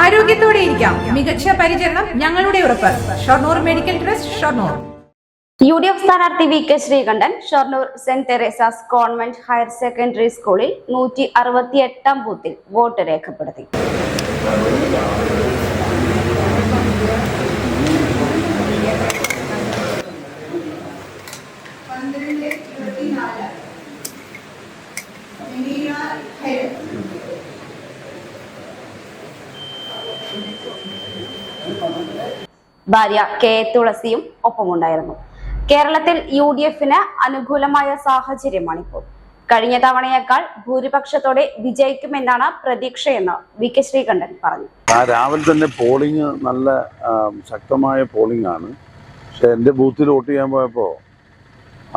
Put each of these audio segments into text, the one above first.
ആരോഗ്യത്തോടെ ഇരിക്കാം. മികച്ച പരിചരണം ഞങ്ങളുടെ ഉറപ്പ്. Shoranur medical trust Shoranur. U D F സ്ഥാനാർത്ഥി V K Sreekandan Shoranur saint Teresa's convent higher secondary സ്കൂളിൽ നൂറ്റി അറുപത്തി എട്ടാം ബൂത്തിൽ വോട്ട് രേഖപ്പെടുത്തി. ഭാര്യ കെ. തുളസിയും ഒപ്പമുണ്ടായിരുന്നു കേരളത്തിൽ യു ഡി എഫിന് അനുകൂലമായ സാഹചര്യമാണിപ്പോൾ കഴിഞ്ഞ തവണയേക്കാൾ ഭൂരിപക്ഷത്തോടെ വിജയിക്കുമെന്നാണ് പ്രതീക്ഷയെന്ന് വി കെ ശ്രീകണ്ഠൻ പറഞ്ഞു. രാവിലെ തന്നെ പോളിംഗ് നല്ല ശക്തമായ പോളിംഗ് ആണ്. പക്ഷെ എന്റെ ബൂത്തിൽ വോട്ട് ചെയ്യാൻ പോയപ്പോൾ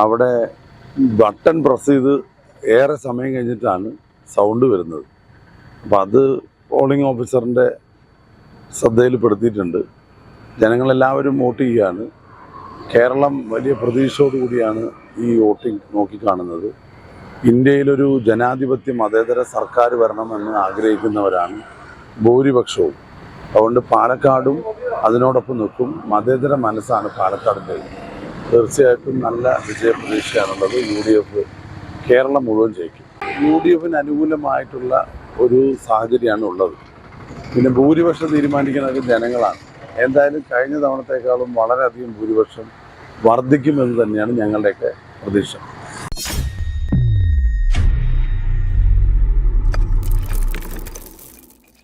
അവിടെ ബട്ടൺ പ്രസ് ചെയ്ത് ഏറെ സമയം കഴിഞ്ഞിട്ടാണ് സൗണ്ട് വരുന്നത്. അപ്പം അത് പോളിംഗ് ഓഫീസറിന്റെ ശ്രദ്ധയിൽപ്പെടുത്തിയിട്ടുണ്ട്. ജനങ്ങളെല്ലാവരും വോട്ട് ചെയ്യുകയാണ്. കേരളം വലിയ പ്രതീക്ഷയോടുകൂടിയാണ് ഈ വോട്ടിംഗ് നോക്കിക്കാണുന്നത്. ഇന്ത്യയിലൊരു ജനാധിപത്യ മതേതര സർക്കാർ വരണമെന്ന് ആഗ്രഹിക്കുന്നവരാണ് ഭൂരിപക്ഷവും. അതുകൊണ്ട് പാലക്കാടും അതിനോടൊപ്പം നിൽക്കും. മതേതര മനസ്സാണ് പാലക്കാടിന്റെ. തീർച്ചയായിട്ടും നല്ല വിജയപ്രതീക്ഷയാണുള്ളത്. യു ഡി എഫ് കേരളം മുഴുവൻ ജയിക്കും. യു ഡി എഫിന് അനുകൂലമായിട്ടുള്ള ഒരു സാഹചര്യമാണ് ഉള്ളത്. പിന്നെ ഭൂരിപക്ഷം തീരുമാനിക്കുന്നത് ജനങ്ങളാണ്. എന്തായാലും കഴിഞ്ഞ തവണത്തേക്കാളും വളരെയധികം ഭൂരിപക്ഷം വർദ്ധിക്കുമെന്ന് തന്നെയാണ് ഞങ്ങളുടെയൊക്കെ പ്രതീക്ഷ.